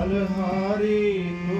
ਬਲਹਾਰੀ ਗੁਰ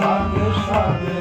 সাধু সাধু